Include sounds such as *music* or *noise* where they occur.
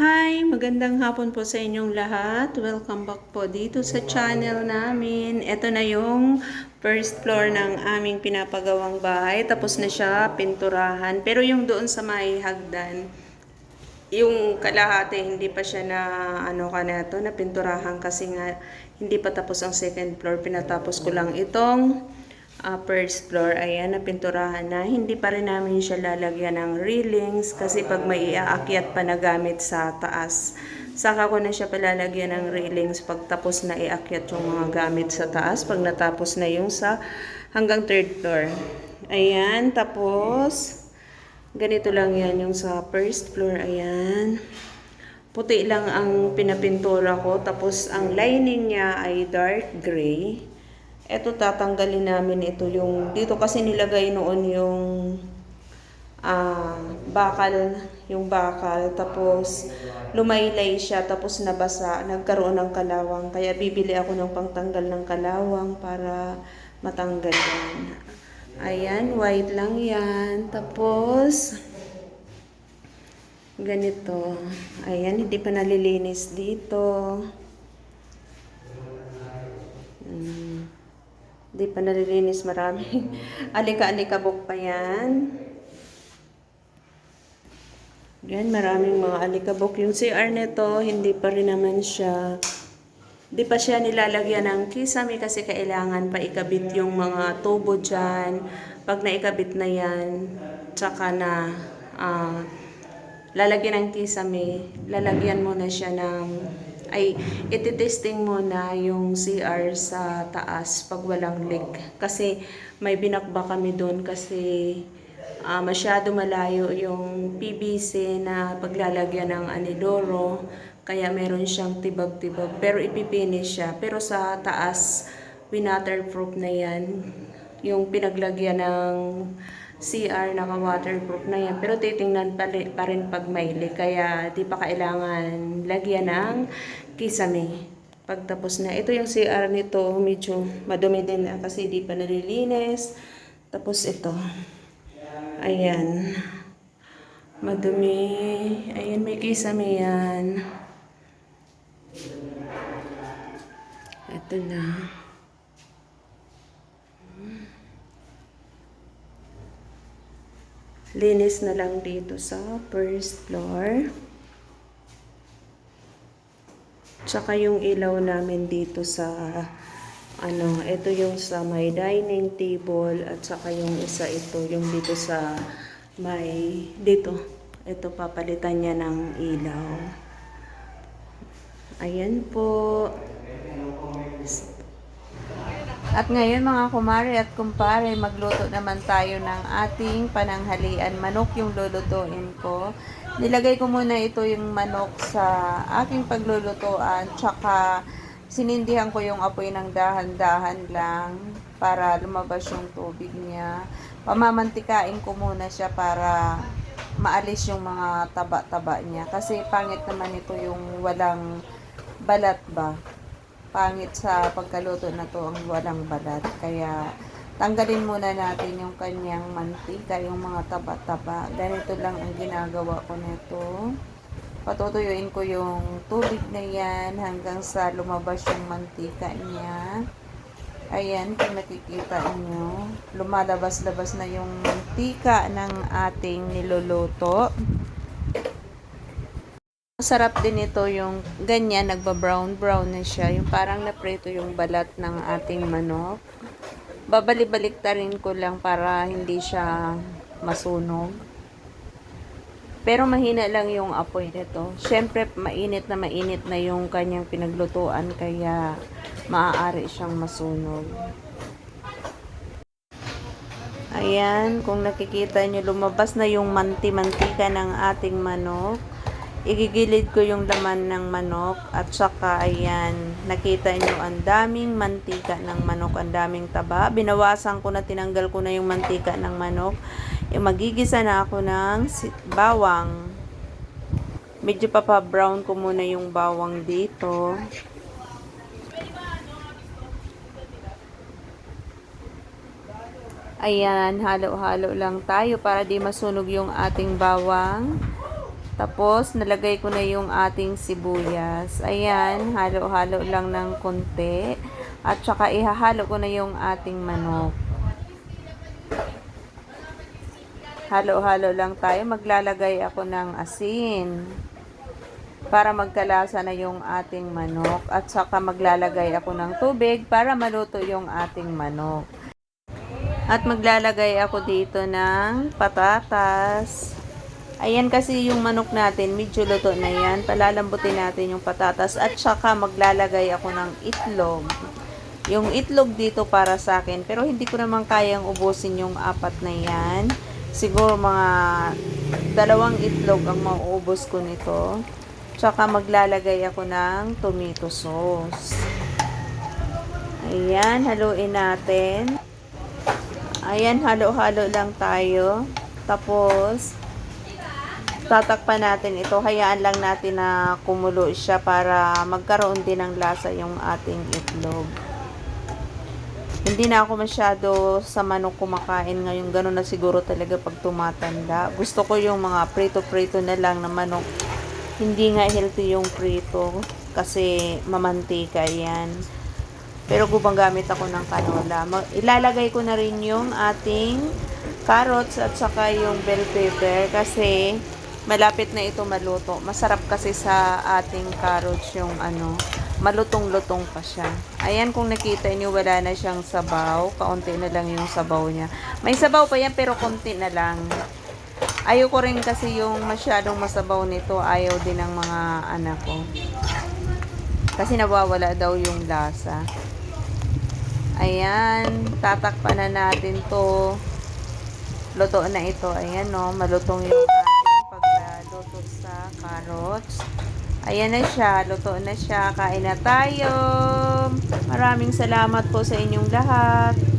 Hi! Magandang hapon po sa inyong lahat. Welcome back po dito sa channel namin. Ito na yung first floor ng aming pinapagawang bahay. Tapos na siya, pinturahan. Pero yung doon sa may hagdan, yung kalahati hindi pa siya na ano ka na to, na pinturahan kasi nga hindi pa tapos ang second floor. Pinatapos ko lang itong first floor, ayan, napinturahan na. Hindi pa rin namin siya lalagyan ng railings kasi pag may iaakyat pa na gamit sa taas, saka ko na siya palalagyan ng railings pag tapos na iakyat yung mga gamit sa taas, pag natapos na yung sa hanggang third floor. Ayan, tapos ganito lang yan yung sa first floor, ayan. Puti lang ang pinapintura ko, tapos ang lining niya ay dark gray. Ito tatanggalin namin ito yung dito kasi nilagay noon yung ah bakal, yung bakal tapos lumaylay siya tapos nabasa, nagkaroon ng kalawang. Kaya bibili ako ng pangtanggal ng kalawang para matanggal yan. Ayan, white lang yan. Tapos ganito. Ayan, hindi pa nalilinis dito. Hindi pa nalilinis marami. *laughs* Alika-alikabok pa yan. Yan, maraming mga alikabok. Yung CR nito, hindi pa rin naman siya, di pa siya nilalagyan ng kisame kasi kailangan pa ikabit yung mga tubo dyan. Pag naikabit na yan, tsaka na ah, lalagyan ng kisame, lalagyan mo na siya ng, ay, ititesting mo na yung CR sa taas pag walang leak. Kasi may binakba kami doon kasi ah, masyado malayo yung PVC na paglalagyan ng anidoro. Kaya meron siyang tibag-tibag. Pero ipipinish siya. Pero sa taas, winaterproof na yan. Yung pinaglagyan ng CR naka-waterproof na yan. Pero titingnan pa, ri- pa rin pag leak. Kaya di pa kailangan lagyan ng kisame. Pagtapos na. Ito yung CR nito. Medyo madumi din na kasi di pa nalilinis. Tapos ito. Ayan. Madumi. Ayan, may kisame yan. Ito na. Linis na lang dito sa first floor. Tsaka yung ilaw namin dito sa ano, ito yung sa may dining table at saka yung isa ito, yung dito sa may dito. Ito papalitan niya ng ilaw. Ayan po. At ngayon mga kumare at kumpare, magluto naman tayo ng ating pananghalian. Manok yung lulutuin ko. Nilagay ko muna ito yung manok sa aking paglulutuan. Tsaka sinindihan ko yung apoy ng dahan-dahan lang para lumabas yung tubig niya. Pamamantikain ko muna siya para maalis yung mga taba-taba niya. Kasi pangit naman ito yung walang balat ba pangit sa pagkaluto na to ang walang balat. Kaya tanggalin muna natin yung kanyang mantika, yung mga taba-taba. Ganito lang ang ginagawa ko nito. Patutuyuin ko yung tubig na yan hanggang sa lumabas yung mantika niya. Ayan, kung nakikita nyo, lumalabas-labas na yung mantika ng ating niluluto. Masarap din ito yung ganyan, nagba-brown-brown na siya. Yung parang napreto yung balat ng ating manok. Babalik-balik rin ko lang para hindi siya masunog. Pero mahina lang yung apoy nito. Siyempre, mainit na mainit na yung kanyang pinaglutuan kaya maaari siyang masunog. Ayan, kung nakikita nyo, lumabas na yung manti-mantika ng ating manok. Igigilid ko yung laman ng manok at saka ayan, nakita nyo ang daming mantika ng manok, ang daming taba. Binawasan ko na, tinanggal ko na yung mantika ng manok. E, magigisa na ako ng bawang. Medyo papa-brown ko muna yung bawang dito. Ayan, halo-halo lang tayo para di masunog yung ating bawang. Tapos, nalagay ko na yung ating sibuyas. Ayan, halo-halo lang ng konti. At saka, ihahalo ko na yung ating manok. Halo-halo lang tayo. Maglalagay ako ng asin. Para magkalasa na yung ating manok. At saka, maglalagay ako ng tubig para maluto yung ating manok. At maglalagay ako dito ng patatas. Ayan kasi yung manok natin, medyo luto na yan. Palalambutin natin yung patatas. At saka maglalagay ako ng itlog. Yung itlog dito para sa akin. Pero hindi ko naman kayang ubusin yung apat na yan. Siguro mga dalawang itlog ang mauubos ko nito. Tsaka maglalagay ako ng tomato sauce. Ayan, haluin natin. Ayan, halo-halo lang tayo. Tapos, tatakpan natin ito. Hayaan lang natin na kumulo siya para magkaroon din ng lasa yung ating itlog. Hindi na ako masyado sa manok kumakain ngayon. Ganun na siguro talaga pag tumatanda. Gusto ko yung mga prito-prito na lang na manok. Hindi nga healthy yung prito kasi mamantika yan. Pero gumagamit ako ng canola. Mag- ilalagay ko na rin yung ating carrots at saka yung bell pepper kasi malapit na ito maluto. Masarap kasi sa ating carrots yung ano, malutong-lutong pa siya. Ayan kung nakita niyo wala na siyang sabaw. Kaunti na lang yung sabaw niya. May sabaw pa yan pero konti na lang. Ayoko rin kasi yung masyadong masabaw nito. Ayaw din ng mga anak ko. Kasi nawawala daw yung lasa. Ayan, tatakpan na natin to. Luto na ito. Ayan no, malutong yung sa carrots. Ayan na siya, luto na siya. Kain na tayo. Maraming salamat po sa inyong lahat.